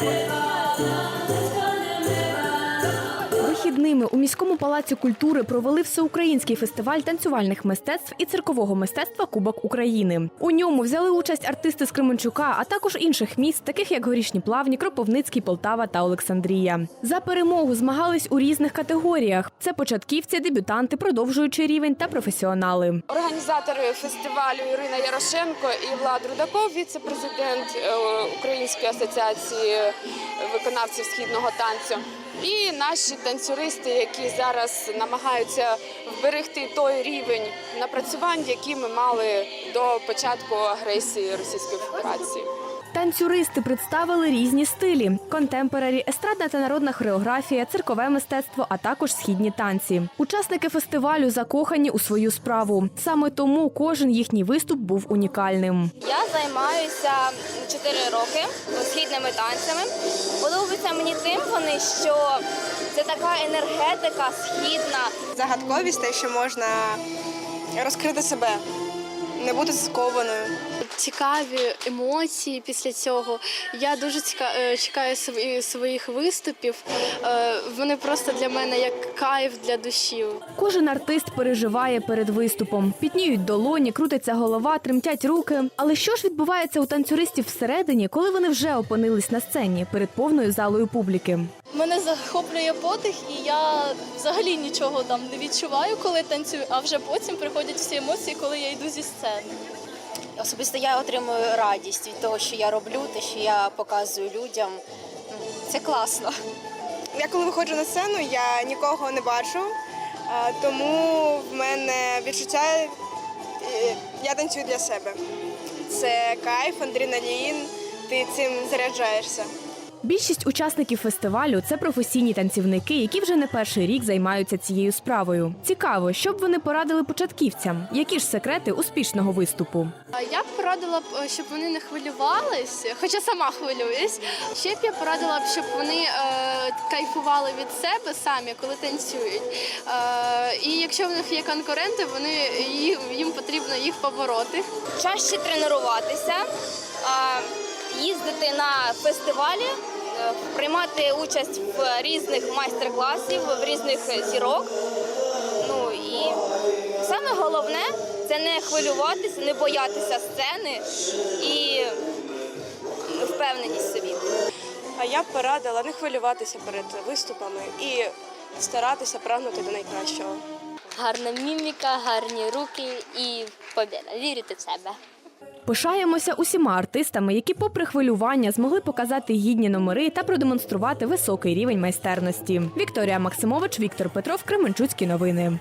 Deus. Вихідними у міському палаці культури провели всеукраїнський фестиваль танцювальних мистецтв і циркового мистецтва Кубок України. У ньому взяли участь артисти з Кременчука, а також інших міст, таких як Горішні Плавні, Кропивницький, Полтава та Олександрія. За перемогу змагались у різних категоріях: це початківці, дебютанти, продовжуючий рівень та професіонали. Організатори фестивалю Ірина Ярошенко і Влад Рудаков, віце-президент е, Української асоціації виконавців східного танцю. І наші танцюристи, які зараз намагаються вберегти той рівень напрацювань, які ми мали до початку агресії Російської Федерації. Танцюристи представили різні стилі: контемпорарі, естрадна та народна хореографія, циркове мистецтво, а також східні танці. Учасники фестивалю закохані у свою справу. Саме тому кожен їхній виступ був унікальним. Я займаюся 4 роки східними танцями. Подобається мені тим вони, що це така енергетика східна. загадковість, те, що можна розкрити себе, не бути скованою. цікаві емоції після цього. Я дуже ціка- е, чекаю свої- своїх виступів. Е, Вони просто для мене як кайф для душі. Кожен артист переживає перед виступом. Пітніють долоні, крутиться голова, тремтять руки. Але що ж відбувається у танцюристів всередині, коли вони вже опинились на сцені перед повною залою публіки? Мене захоплює подих, і я взагалі нічого там не відчуваю, коли танцюю, а вже потім приходять всі емоції, коли я йду зі сцени. Особисто я отримую радість від того, що я роблю, те, що я показую людям. Це класно. Я коли виходжу на сцену, я нікого не бачу, тому в мене відчуття е, я танцюю для себе. Це кайф, адреналін, ти цим заряджаєшся. Більшість учасників фестивалю це професійні танцівники, які вже не перший рік займаються цією справою. Цікаво, що б вони порадили початківцям, які ж секрети успішного виступу. Я б порадила б, е, щоб вони не хвилювались, хоча сама хвилююсь. Ще б я порадила б, щоб вони е, кайфували від себе самі, коли танцюють. Е, і якщо в них є конкуренти, вони їм, їм потрібно їх побороти. Чаще тренуватися, їздити на фестивалі, е, приймати участь в різних майстер-класів, в різних зірок. Ну і саме головне це не хвилюватися, не боятися сцени і впевненість собі. А я б порадила не хвилюватися перед виступами і старатися прагнути до найкращого. Гарна міміка, гарні руки і побіда. Вірити в себе. Пишаємося усіма артистами, які, попри хвилювання, змогли показати гідні номери та продемонструвати високий рівень майстерності. Вікторія Максимович, Віктор Петров, Кременчуцькі новини.